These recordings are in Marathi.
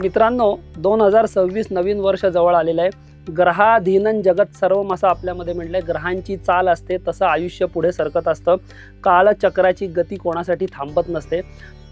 मित्रांनो दोन हजार सव्वीस नवीन वर्ष जवळ आलेलं आहे. ग्रहाधीनन जगत सर्वम असं आपल्यामध्ये म्हटलं आहे ग्रहांची चाल असते तसं आयुष्य पुढे सरकत असतं. कालचक्राची गती कोणासाठी थांबत नसते.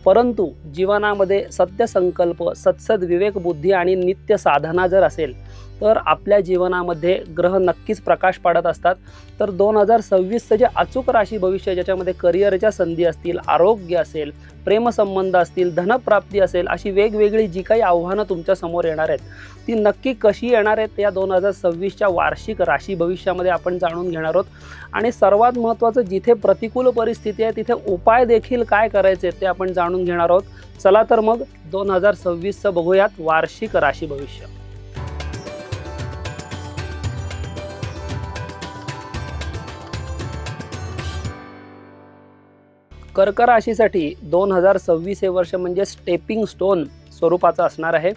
परंतु जीवनामध्ये सत्यसंकल्प सत्सद विवेक बुद्धी आणि नित्य साधना जर असेल तर आपल्या जीवनामध्ये ग्रह नक्कीच प्रकाश पाडत असतात. तर दोन हजार सव्वीसचं जे अचूक राशी भविष्य ज्याच्यामध्ये करिअरच्या संधी असतील आरोग्य असेल प्रेमसंबंध असतील धनप्राप्ती असेल अशी वेगवेगळी जी काही आव्हानं तुमच्यासमोर येणार आहेत ती नक्की कशी येणार आहेत या दोन हजार सव्वीसच्या वार्षिक राशी भविष्यामध्ये आपण जाणून घेणार आहोत. आणि सर्वात महत्त्वाचं जिथे प्रतिकूल परिस्थिती आहे तिथे उपाय देखील काय करायचे ते आपण जाणून घेणार आहोत. चला तर मग दोन हजार सव्वीसचं बघूयात वार्षिक राशी भविष्य. कर्क राशीसाठी दोन हजार सव्वीस हे वर्ष म्हणजे स्टेपिंग स्टोन स्वरूपाचं असणार आहे.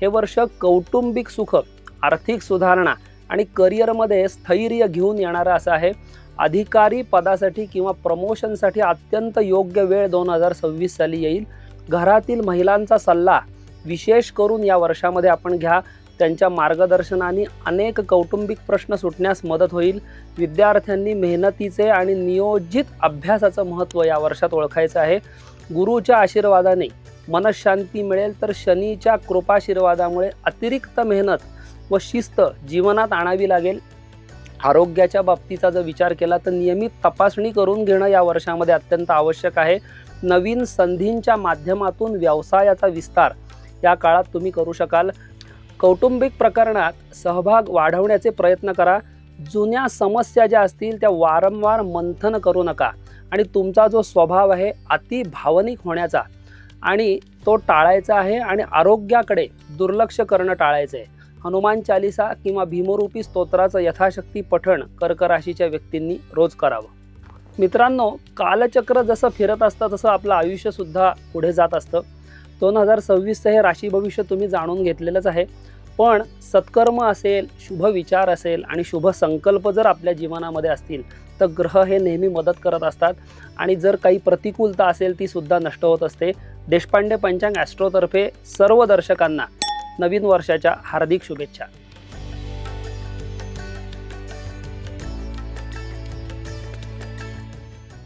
हे वर्ष कौटुंबिक सुख आर्थिक सुधारणा आणि करिअरमध्ये स्थैर्य घेऊन येणारं असं आहे. अधिकारी पदासाठी किंवा प्रमोशनसाठी अत्यंत योग्य वेळ दोन हजार सव्वीस साली येईल. घरातील महिलांचा सल्ला विशेष करून या वर्षामध्ये आपण घ्या. त्यांच्या मार्गदर्शनाने अनेक कौटुंबिक प्रश्न सुटण्यास मदत होईल. विद्यार्थ्यांनी मेहनतीचे आणि नियोजित अभ्यासाचं महत्त्व या वर्षात ओळखायचं आहे. गुरुच्या आशीर्वादाने मनशांती मिळेल तर शनीच्या कृपाशीर्वादामुळे अतिरिक्त मेहनत व शिस्त जीवनात आणावी लागेल. आरोग्याच्या बाबतीचा जर विचार केला तर नियमित तपासणी करून घेणं या वर्षामध्ये अत्यंत आवश्यक आहे. नवीन संधींच्या माध्यमातून व्यवसायाचा विस्तार या काळात तुम्ही करू शकाल. कौटुंबिक प्रकरणात सहभाग वाढवण्याचे प्रयत्न करा. जुन्या समस्या ज्या असतील त्या वारंवार मंथन करू नका. आणि तुमचा जो स्वभाव आहे अति भावनिक होण्याचा आणि तो टाळायचा आहे आणि आरोग्याकडे दुर्लक्ष करणं टाळायचं आहे हनुमान चालिसा किंवा भीमरूपी स्तोत्राचं यथाशक्ती पठण कर्कराशीच्या व्यक्तींनी रोज करावं. मित्रांनो कालचक्र जसं फिरत असतं तसं आपलं आयुष्यसुद्धा पुढे जात असतं. दोन हजार सव्वीसचं हे राशी भविष्य तुम्ही जाणून घेतलेलंच आहे. पण सत्कर्म असेल शुभ विचार असेल आणि शुभ संकल्प जर आपल्या जीवनामध्ये असतील तर ग्रह हे नेहमी मदत करत असतात. आणि जर काही प्रतिकूलता असेल ती सुद्धा नष्ट होत असते. देशपांडे पंचांग ॲस्ट्रोतर्फे सर्व दर्शकांना नवीन वर्षाच्या हार्दिक शुभेच्छा.